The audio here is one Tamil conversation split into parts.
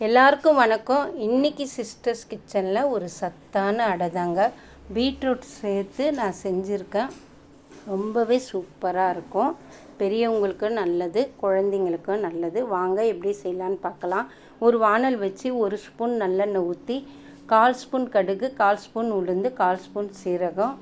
எல்லாருக்கும் வணக்கம். இன்னைக்கு சிஸ்டர்ஸ் கிச்சனில் ஒரு சத்தான அடை தாங்க. பீட்ரூட் சேர்த்து நான் செஞ்சுருக்கேன். ரொம்பவே சூப்பராக இருக்கும். பெரியவங்களுக்கும் நல்லது குழந்தைங்களுக்கும் நல்லது. வாங்க எப்படி செய்யலான்னு பார்க்கலாம். ஒரு வானல் வச்சு ஒரு ஸ்பூன் நல்லெண்ணெய் ஊற்றி கால் ஸ்பூன் கடுகு கால் ஸ்பூன் உளுந்து கால் ஸ்பூன் சீரகம்.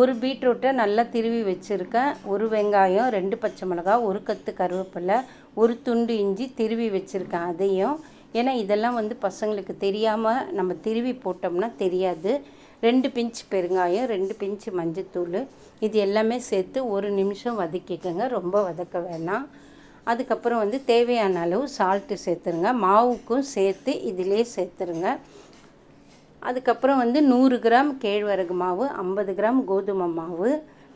ஒரு பீட்ரூட்டை நல்லா திருவி வச்சுருக்கேன். ஒரு வெங்காயம் ரெண்டு பச்சை மிளகாய் ஒரு கத்து கருவேப்பிலை ஒரு துண்டு இஞ்சி திருவி வச்சுருக்கேன். அதையும் ஏன்னா இதெல்லாம் வந்து பசங்களுக்கு தெரியாமல் நம்ம திருவி போட்டோம்னா தெரியாது. ரெண்டு பிஞ்ச் பெருங்காயம் ரெண்டு பிஞ்ச் மஞ்சத்தூள் இது எல்லாமே சேர்த்து ஒரு நிமிஷம் வதக்கிக்கோங்க. ரொம்ப வதக்க வேணாம். அதுக்கப்புறம் வந்து தேவையான அளவு சால்ட்டு சேர்த்துருங்க. மாவுக்கும் சேர்த்து இதிலே சேர்த்துருங்க. அதுக்கப்புறம் வந்து நூறு கிராம் கேழ்வரகு மாவு ஐம்பது கிராம் கோதுமை மாவு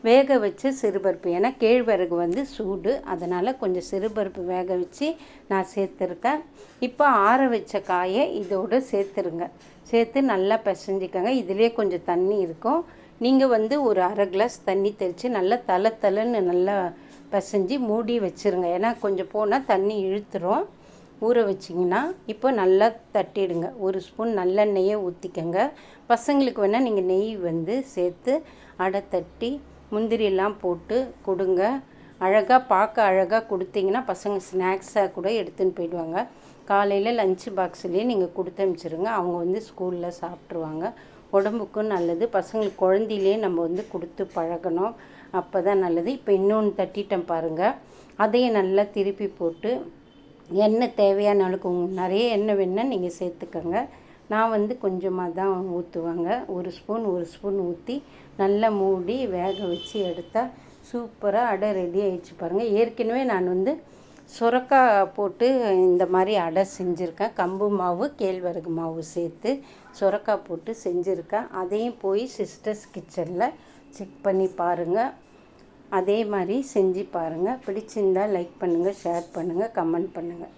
வேக வச்ச சிறுபருப்பு. ஏன்னா கேழ்வரகு வந்து சூடு. அதனால் கொஞ்சம் சிறுபருப்பு வேக வச்சு நான் சேர்த்துருக்கேன். இப்போ ஆற வச்ச காயை இதோடு சேர்த்துருங்க. சேர்த்து நல்லா பிசைஞ்சிக்கோங்க. இதிலே கொஞ்சம் தண்ணி இருக்கும். நீங்கள் வந்து ஒரு அரை கிளாஸ் தண்ணி தெளித்து நல்லா தலை தலைன்னு நல்லா பிசைஞ்சு மூடி வச்சுருங்க. ஏன்னா கொஞ்சம் போனால் தண்ணி இழுத்துரும். ஊற வச்சிங்கன்னா இப்போ நல்லா தட்டிடுங்க. ஒரு ஸ்பூன் நல்லெண்ணெயை ஊற்றிக்கங்க பசங்களுக்கு வேணால் நீங்கள் நெய் வந்து சேர்த்து அடை தட்டி முந்திரியெல்லாம் போட்டு கொடுங்க. அழகாக பார்க்க அழகாக கொடுத்தீங்கன்னா பசங்க ஸ்நாக்ஸாக கூட எடுத்துன்னு போயிடுவாங்க. காலையில் லஞ்சு பாக்ஸ்லேயே நீங்கள் கொடுத்து அனுப்பிச்சிருங்க அவங்க வந்து ஸ்கூலில் சாப்பிட்ருவாங்க உடம்புக்கும் நல்லது. பசங்களுக்கு குழந்தையிலே நம்ம வந்து கொடுத்து பழகணும். அப்போ தான் நல்லது. இப்போ இன்னொன்று தட்டிட்டேன் பாருங்கள் அதையும் நல்லா திருப்பி போட்டு எண்ணெய் தேவையான அளவுக்கு உங்களுக்கு நிறைய எண்ணெய் வேணால் நீங்கள் சேர்த்துக்கோங்க. நான் வந்து கொஞ்சமாக தான் ஊற்றுவாங்க. ஒரு ஸ்பூன் ஒரு ஸ்பூன் ஊற்றி நல்லா மூடி வேக வச்சு எடுத்தால் சூப்பராக அடை ரெடி ஆகிடுச்சு பாருங்கள் ஏற்கனவே நான் வந்து சுரக்காய் போட்டு இந்த மாதிரி அடை செஞ்சுருக்கேன். கம்பு மாவு கேழ்வரகு மாவு சேர்த்து சுரக்காய் போட்டு செஞ்சுருக்கேன். அதையும் போய் சிஸ்டர்ஸ் கிச்சனில் செக் பண்ணி பாருங்கள் அதே மாதிரி செஞ்சு பாருங்கள் பிடிச்சிருந்தால் லைக் பண்ணுங்கள் ஷேர் பண்ணுங்கள் கமெண்ட் பண்ணுங்கள்